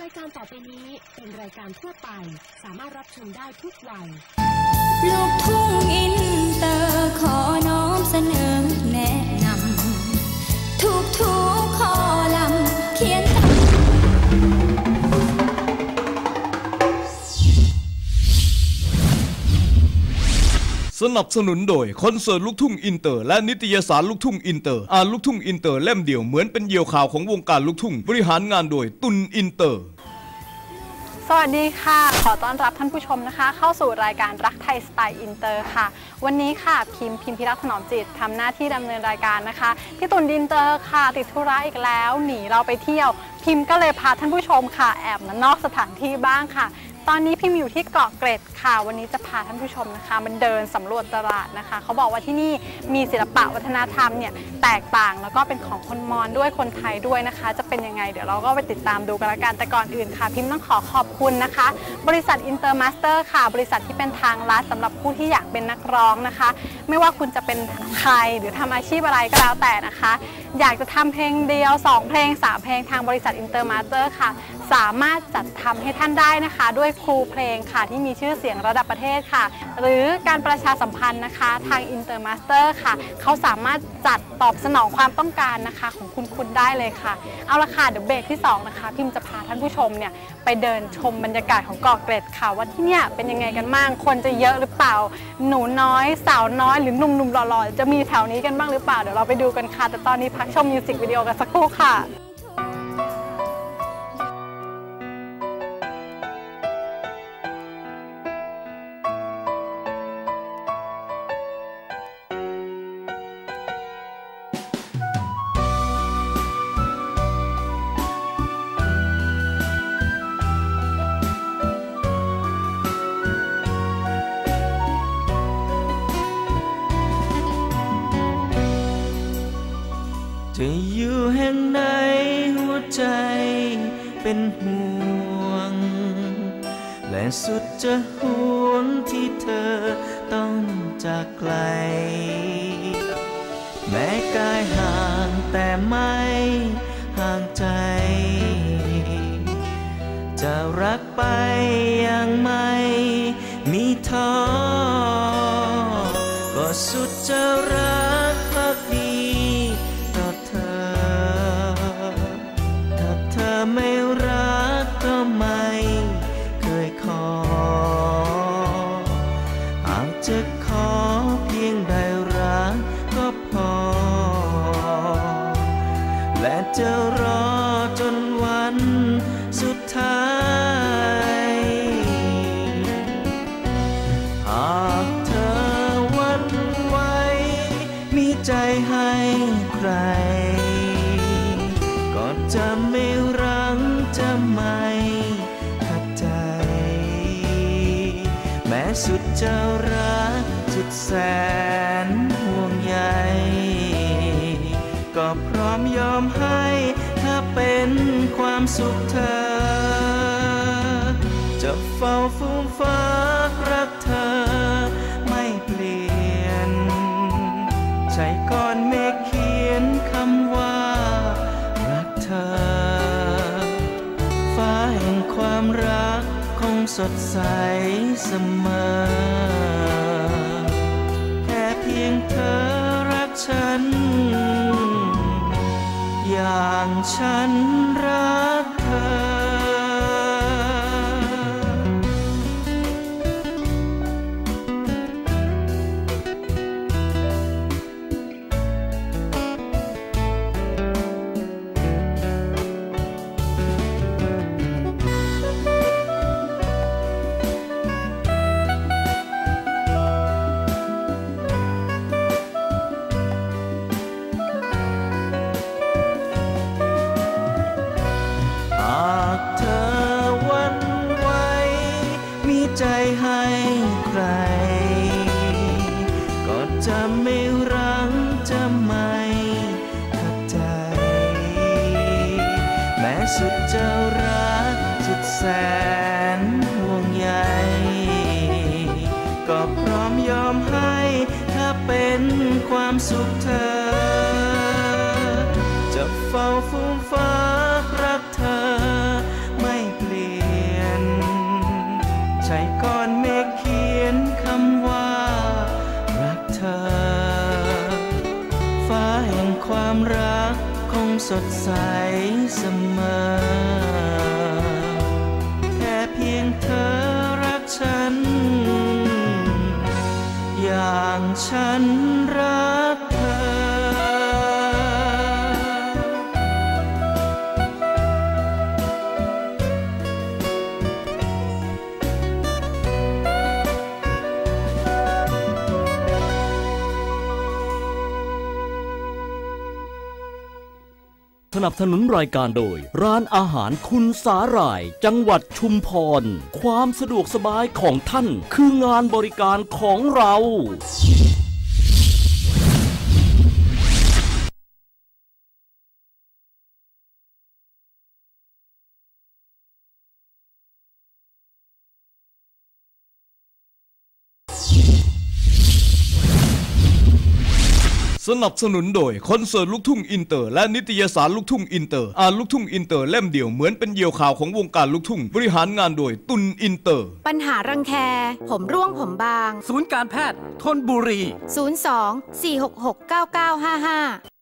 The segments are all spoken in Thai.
รายการต่อไปนี้เป็นรายการทั่วไป สามารถรับชมได้ทุกวัย ลูกทุ่งอินเตอร์ขอน้อมเสนอ สนับสนุนโดยคอนเสิร์ตลูกทุ่งอินเตอร์ และนิตยสารลูกทุ่งอินเตอร์ อ่านลูกทุ่งอินเตอร์เล่มเดียวเหมือนเป็นเหยี่ยวข่าวของวงการลูกทุ่ง บริหารงานโดยตุนอินเตอร์ สวัสดีค่ะ ขอต้อนรับท่านผู้ชมนะคะ เข้าสู่รายการรักไทยสไตล์อินเตอร์ค่ะ วันนี้ค่ะพิมพ์พิมพิรัตน์ถนอมจิตทำหน้าที่ดำเนินรายการนะคะพี่ตุนดินเตอร์ค่ะ ติดธุระอีกแล้ว หนีเราไปเที่ยว พิมพ์ก็เลยพาท่านผู้ชมค่ะ แอบมานอกสถานที่บ้างค่ะ ตอนนี้พิมพ์อยู่ที่เกาะเกร็ดค่ะ วันนี้จะพาท่านผู้ชมนะคะ มันเดินสำรวจตลาดนะคะ เขาบอกว่าที่นี่มีศิลปะวัฒนธรรมเนี่ยแตกต่างแล้วก็เป็นของคนมอญด้วยคนไทยด้วยนะคะ จะเป็นยังไงเดี๋ยวเราก็ไปติดตามดูกันละกันแต่ก่อนอื่นค่ะ พิมพ์ต้องขอขอบคุณนะคะ บริษัทอินเตอร์มาสเตอร์ค่ะ บริษัทที่เป็นทางลัดสำหรับผู้ที่อยากเป็นนักร้องนะคะ ไม่ว่าคุณจะเป็นใครหรือทำอาชีพอะไรก็แล้วแต่นะคะ อยากจะทำเพลงเดียว 2 เพลง 3 เพลงทางบริษัทอินเตอร์มาสเตอร์ค่ะ สามารถจัดทำให้ท่านได้นะคะ ด้วยครูเพลงค่ะที่มีชื่อเสียงระดับประเทศค่ะ หรือการประชาสัมพันธ์นะคะ ทางอินเตอร์มาสเตอร์ค่ะ เขาสามารถจัดตอบสนองความต้องการนะคะของคุณคุณได้เลยค่ะ เอาละค่ะเดี๋ยวเบรกที่สองนะคะ พิมจะพาท่านผู้ชมเนี่ยไปเดินชมบรรยากาศของเกาะเกร็ดค่ะ ว่าที่เนี่ยเป็นยังไงกันบ้างคนจะเยอะหรือเปล่า หนูน้อย สาวน้อยหรือหนุ่มๆหล่อๆจะมีแถวนี้กันบ้างหรือเปล่าเดี๋ยวเราไปดูกันค่ะแต่ตอนนี้พักชมมิวสิกวิดีโอกันสักครู่ค่ะ เป็นห่วง และสุดจะห่วงที่เธอต้องจากไกล แม้กายห่างแต่ไม่ห่างใจ จะรักไปอย่างไม่มีท้อก็สุดจะรัก สุดจะรักสุดแสนห่วงใยก็พร้อมยอมให้ถ้าเป็นความสุขเธอ จะเฝ้าฟูมฟ้า สดใสเสมอ แค่เพียงเธอรักฉัน อย่างฉันรัก สดใสเสมอ แค่เพียงเธอรักฉัน อย่างฉัน สนับสนุนรายการโดย ร้านอาหารคุณสาหร่าย จังหวัดชุมพร ความสะดวกสบายของท่านคืองานบริการของเรา สนับสนุนโดยคอนเสิร์ตลูกทุ่งอินเตอร์ และนิตยสารลูกทุ่งอินเตอร์ อ่านลูกทุ่งอินเตอร์เล่มเดียวเหมือนเป็นเหยี่ยวข่าวของวงการลูกทุ่ง บริหารงานโดยตุนอินเตอร์ ปัญหารังแค ผมร่วงผมบาง ศูนย์การแพทย์ทนบุรี 02 466 9955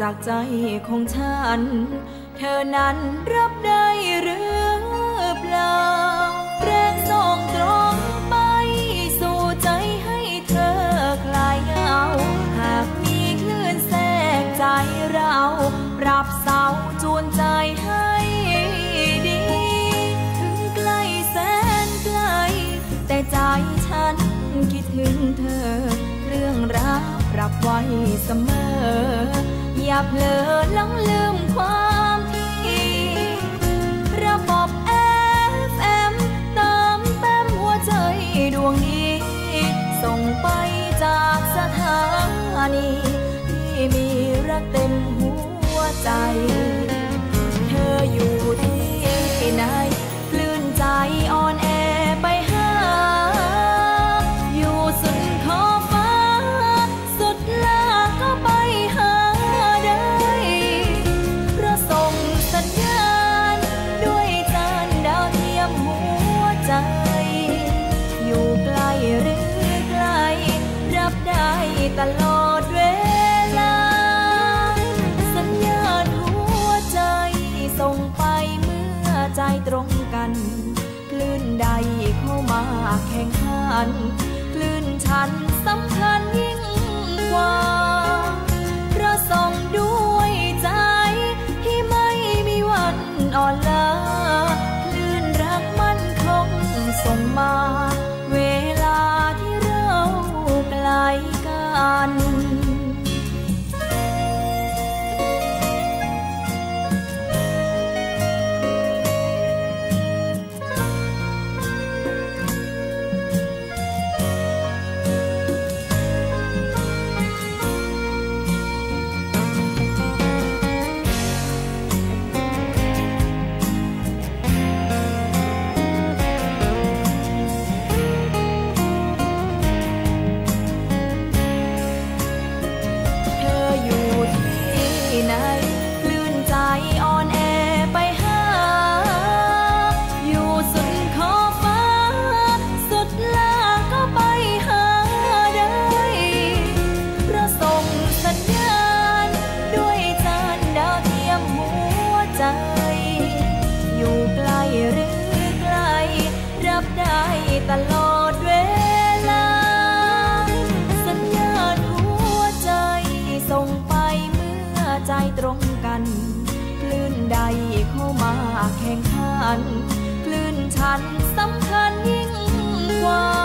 จากใจของฉัน เธอนั้นรับได้หรือเปล่า แรงส่งตรงไปสู่ใจให้เธอคลายเหงา หากมีคลื่นแทรกใจเรา ปรับเสาจูนใจให้ดี ถึงไกลแสนไกล แต่ใจฉันคิดถึงเธอ เรื่องรักปรับไว้เสมอ อย่าเผลอลงลืมความที่ ระบบ FM ตามแต้มหัวใจดวงนี้ ส่งไปจากสถานีที่มีรักเต็มหัวใจ ขันคลื่นฉันสำคัญยิ่งกว่า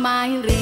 ไม้เรี